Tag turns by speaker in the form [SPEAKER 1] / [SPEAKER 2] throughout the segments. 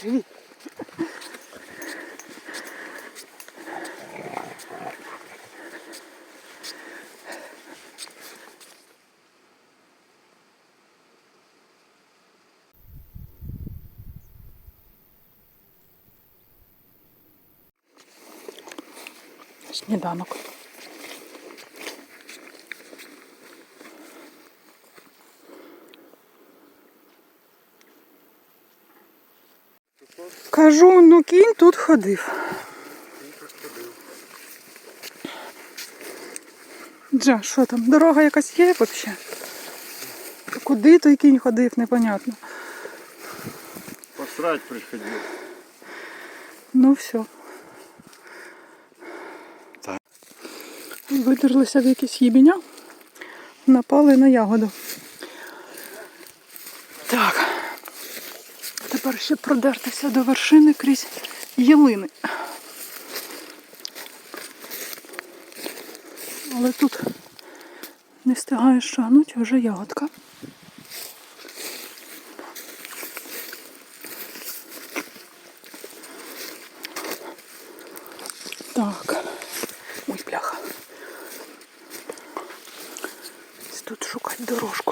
[SPEAKER 1] Привіт. Сніданок. Кажу, ну кінь тут ходив. Джа, що там, дорога якась є взагалі? Куди той кінь ходив, непонятно.
[SPEAKER 2] Посрать приходил.
[SPEAKER 1] Ну все.
[SPEAKER 2] Так.
[SPEAKER 1] Видерлися в якісь їбеня, напали на ягоду. Так. Тепер ще продертися до вершини крізь ялини. Але тут не встигаєш шагнути, вже ягодка. Так. Ой, бляха. Тут шукати дорожку.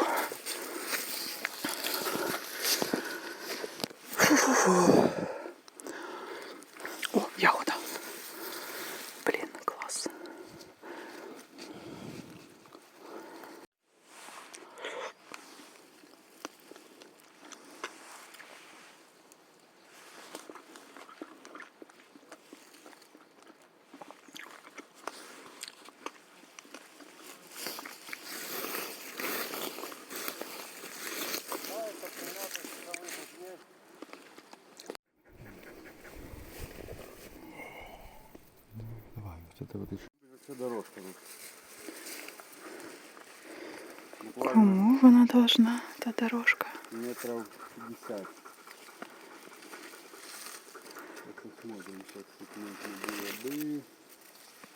[SPEAKER 2] Це дорожка тут.
[SPEAKER 1] Кому вона должна, та дорожка?
[SPEAKER 2] метров 50. Вот посмотрим сейчас, сколько можно воды.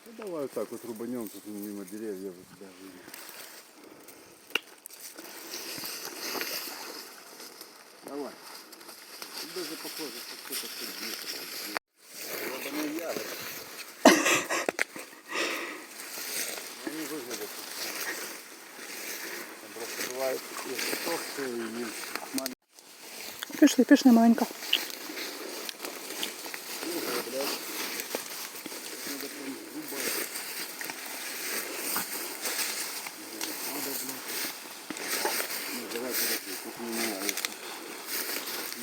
[SPEAKER 2] Ну давай вот так вот рубанем тут мимо деревьев даже. Давай. Тут даже похоже, что кто-то сидит.
[SPEAKER 1] Пішли, пішли, маленька.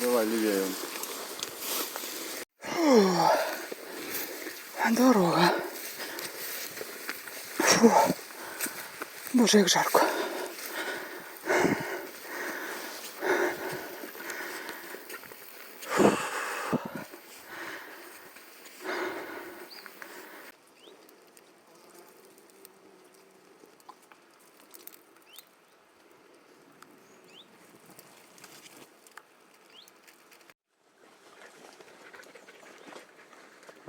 [SPEAKER 2] Давай, левее.
[SPEAKER 1] Дорога. Фу. Боже, как жарко.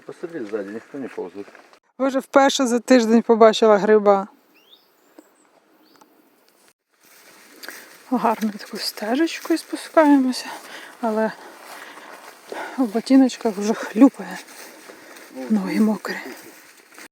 [SPEAKER 2] А посмотри сзади, никто не Ви
[SPEAKER 1] вже вперше за тиждень побачила гриба. Гарно такою стежечкою спускаємося, але в ботиночках вже хлюпає. Ноги мокрі.